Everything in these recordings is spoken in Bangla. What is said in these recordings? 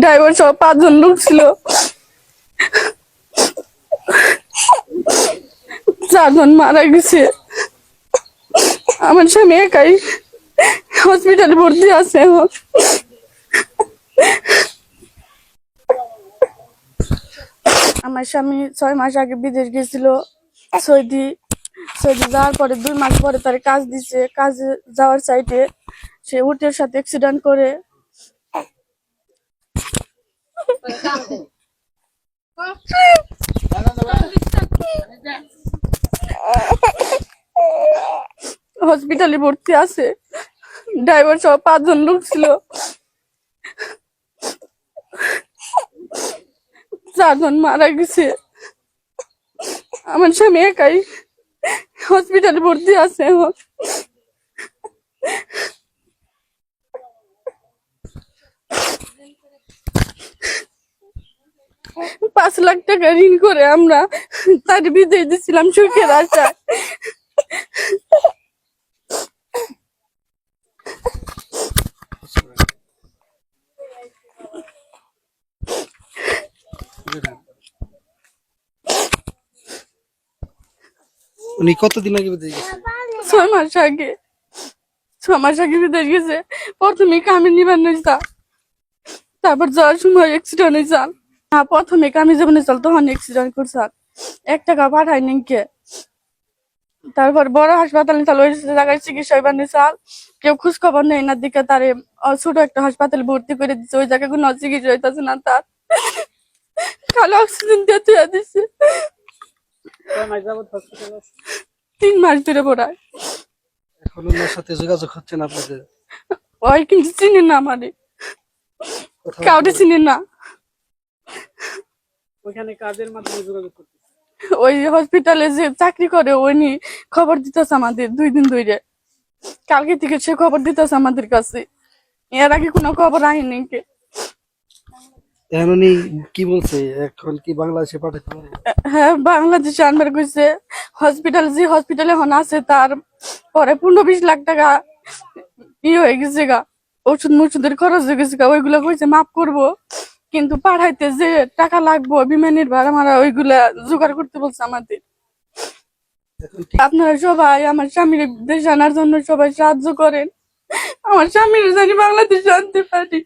ড্রাইভার সহ পাঁচজন লোক ছিল। চারজন মারা গেছে। আমার স্বামী একাই হসপিটালে ভর্তি আছে এখন। আমার স্বামী ছয় মাস আগে বিদেশ গেছিল, সৌদি সৌদি যাওয়ার পরে দুই মাস পরে তার কাজ দিছে। কাজে যাওয়ার সাইডে সে উটের সাথে অ্যাক্সিডেন্ট করে। হসপিটালে ভর্তি আছে। ড্রাইভার সহ পাঁচজন লোক ছিল। চারজন মারা গেছে। আমার স্বামী একাই হসপিটালে ভর্তি আছে এখন। পাঁচ লাখ টাকা ঋণ করে আমরা তার বিদায় দিছিলাম সুখের আশায়। উনি কতদিন আগে বিদেশ গেছে ছয় মাস আগে। ছয় মাস আগে বিদেশ গেছে। প্রথমে তারপর যাওয়ার সময় অ্যাক্সিডেন্ট হয়েছে। হ্যাঁ প্রথমে কামে যাবেন চাল তখন অ্যাক্সিডেন্ট করছে এক টাকা পাঠায় নিকে। তারপর বড় হাসপাতালে চাল ওই জায়গায় চিকিৎসা হইবার চাল। কেউ খোঁজ খবর নেই না দিকে তারে ছোট একটা হাসপাতালে ভর্তি করে দিচ্ছে ওই জায়গায় কোনো চিকিৎসা হইতেছে না তার। খালি অক্সিজেন দিয়ে তুই দিচ্ছে তিন মাস ধরে পড়ায়। এখন ওনার সাথে যোগাযোগ হচ্ছে না আপনাদের? ওই কিন্তু চিনি না আমারে। কোথাও কাউকে চিনি না। ওইখানে কাজের মাধ্যমে যোগাযোগ করতে ওই হসপিটালে যে চাকরি করে ওই নি খবর দিতেছে আমাদের দুই দিন ধরে কালকে থেকে সে খবর দিতেছে আমাদের কাছে। এর আগে কোনো খবর আইনি কে? এখন উনি কি বলছে? এখন কি বাংলাদেশে পাঠাতে হ্যাঁ বাংলাদেশে আনবার কইছে হসপিটাল যে হসপিটালে এখন আছে তার পরে পনেরো বিশ লাখ টাকা ই হয়ে গেছে গা। ওষুধ মষুধের খরচ হয়ে গেছে গা। ওইগুলো কইছে মাফ করব। কিন্তু পাঠাইতে যে টাকা লাগবো বিমানের ভাড়া মারা ওইগুলা জোগাড় করতে বলছে আমাদের। আপনারা সবাই আমার স্বামীর দেশ আনার জন্য সবাই সাহায্য করেন। আমার স্বামীর জানি বাংলাদেশে আনতে পারি।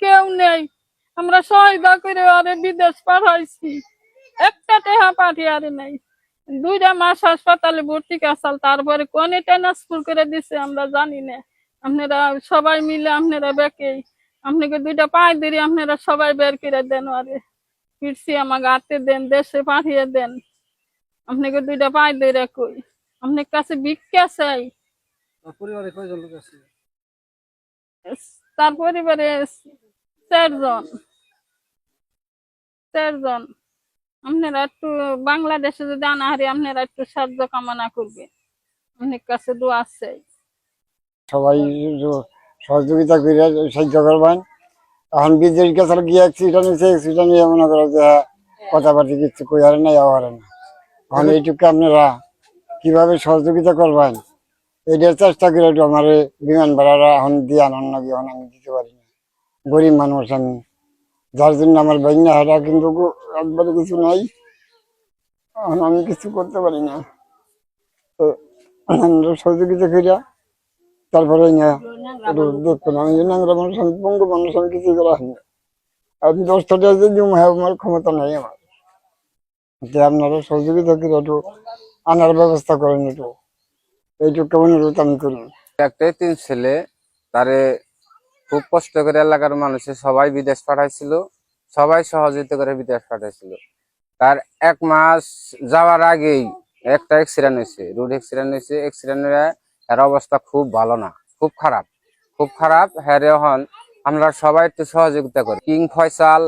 কেউ নেই। আমরা সহায়তা করে, আরে বিদেশ পাঠাইছি। একটা টেহা পাঠিয়ে আরে নাই। দুইটা মাস হাসপাতালে ভর্তি কাছাল তারপরে কোনে ট্রান্সফার করে দিছে, আমরা জানি না। আপনারা সবাই মিলে আপনারা বেকেই আপনাকে দুইটা পায়ে ধরে আপনারা সবাই বের করে দেন আরে ফিরছি আমাকে হাতে দেন দেশে পাঠিয়ে দেন। আপনাকে দুইটা পায়ে ধরে কই আপনার কাছে ভিক্ষা চাই। তার পরিবারে কয়জন লোক আছে? তার পরিবারে চারজন। চারজন। আপনারা একটু বাংলাদেশে যদি আনা হারি আপনারা একটু সাহায্য কামনা করবে আপনার কাছে দোয়া চাই। সবাই সহযোগিতা করে সাহায্য করবেন। এখন বিদেশ গেছে গিয়ে অ্যাক্সিডেন্ট হয়েছে অ্যাক্সিডেন্ট নিয়ে মনে করো যে কথাবার্তা কিছু কই হারে না যাওয়া হারে না এখন এইটুকু আপনারা কীভাবে সহযোগিতা করবেন, এইটার চেষ্টা করে একটু আমার বিমান ভাড়াটা এখন দিয়ে আনন্দ এখন আমি দিতে পারি না। গরিব মানুষ আমি, যার জন্য আমার বাইনা হারা কিন্তু একবারে কিছু নাই। এখন আমি কিছু করতে পারি না। তো সহযোগিতা করিয়া তারপরে না একটু দেখবেন আমি ন্যাংরা মানুষ আমি পঙ্গু মানুষ আমি কিছু করা হয় না আমি দশটা যদি হ্যাঁ আমার ক্ষমতা নাই আমার। যে আপনারা সহযোগিতা করে একটু আনার ব্যবস্থা করেন একটু। কেমন আমি করি একটাই তিন ছেলে, তারে খুব কষ্ট করে এলাকার মানুষে সবাই বিদেশ পাঠাইছিল, সবাই সহযোগিতা করে বিদেশ পাঠাইছিল। তার এক মাস যাওয়ার আগেই একটা অ্যাক্সিডেন্ট হয়েছে রোড অ্যাক্সিডেন্ট হয়েছে। অ্যাক্সিডেন্ট এর অবস্থা খুব ভালো না খুব খারাপ। খুব খারাপ হ্যাঁ রে হন আমরা সবাই একটু সহযোগিতা করি। কিং ফয়সাল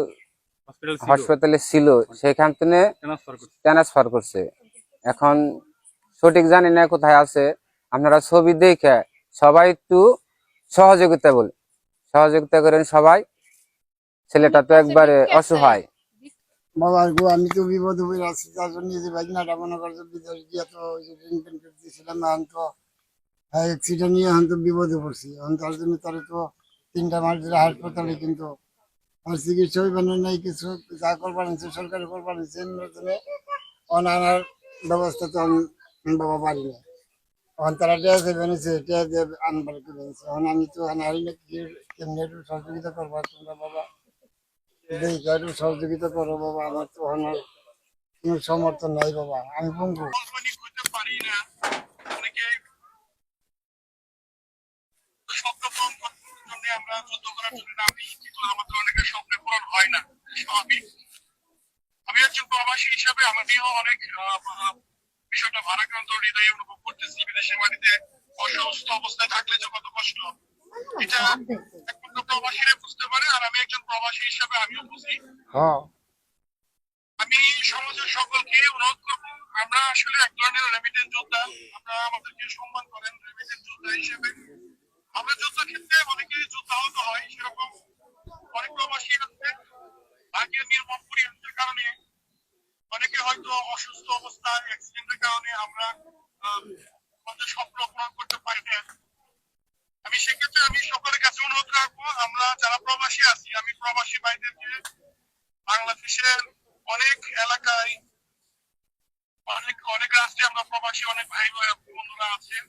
হসপিটাল ছিল। হাসপাতালে ছিল সেখান থেকে ট্রান্সফার করছে। এখন সঠিক জানি না কোথায় আছে আপনারা ছবি দেখে সবাই একটু সহযোগিতা বলে। সহযোগিতা করেন সবাই। ছেলেটা তো একবারে অসহায়। গো আমি তো বিপদে পড়ে আছি তার জন্য যে বাইকনাটা মনে করছে বিদেশ গিয়ে তো ওই যে ঋণ পেন করতেছিলাম তো অ্যাক্সিডেন্ট নিয়ে এখন তো বিপদে পড়ছি। এখন তার জন্য তারা তো তিনটা মাস ধরে হাসপাতালে, কিন্তু আমার চিকিৎসা নাই কিছু। যা করবার সরকারি করবার নিচ্ছে অনানার ব্যবস্থা তো আমি বাবা পারি না। এখন তারা টেয়া দেবে নিচ্ছে টেয়া দিয়ে আনবার নিচ্ছে এখন আমি তো আনারি না কেমনি একটু সহযোগিতা করবা? তোমরা বাবা একটু সহযোগিতা করো বাবা, আমার তো এখন কোনো সমর্থন নাই বাবা। আমি পঙ্গু স্বপ্ন পূরণ করার জন্য আমরা যুদ্ধ করার জন্য নামি কিন্তু আমাদের অনেকের স্বপ্ন পূরণ হয় না স্বাভাবিক। আমি একজন প্রবাসী হিসাবে আমিও অনেক আহ, আহ, বিষয়টা ভারাক্রান্ত হৃদয়ে অনুভব করতেছি বিদেশের মাটিতে অসুস্থ অবস্থায় থাকলে যে কত কষ্ট। এটা একমাত্র প্রবাসীরা বুঝতে পারে আর আমি একজন প্রবাসী হিসাবে আমিও বুঝি। হ্যাঁ। আমি সমাজের সকলকে অনুরোধ করব আমরা আসলে এক ধরনের রেমিটেন্স যোদ্ধা আমরা আমাদেরকে সম্মান করেন রেমিটেন্স যোদ্ধা হিসেবে। আমরা যুদ্ধ ক্ষেত্রে অনেকে যুদ্ধাহত হয়, সেরকম অনেক প্রবাসী আছে। ভাগ্যের নির্মম পরিহাসের কারণে অনেকে হয়তো অসুস্থ অবস্থায় অ্যাক্সিডেন্টের কারণে আমরা স্বপ্ন পূরণ করতে পারি না আমি সেক্ষেত্রে আমি সকলের কাছে অনুরোধ রাখব, আমরা যারা প্রবাসী আছি, আমি প্রবাসী ভাইদেরকে বাংলাদেশের অনেক এলাকায়, অনেক অনেক রাষ্ট্রে আমরা প্রবাসী, অনেক ভাই বন্ধুরা আছেন।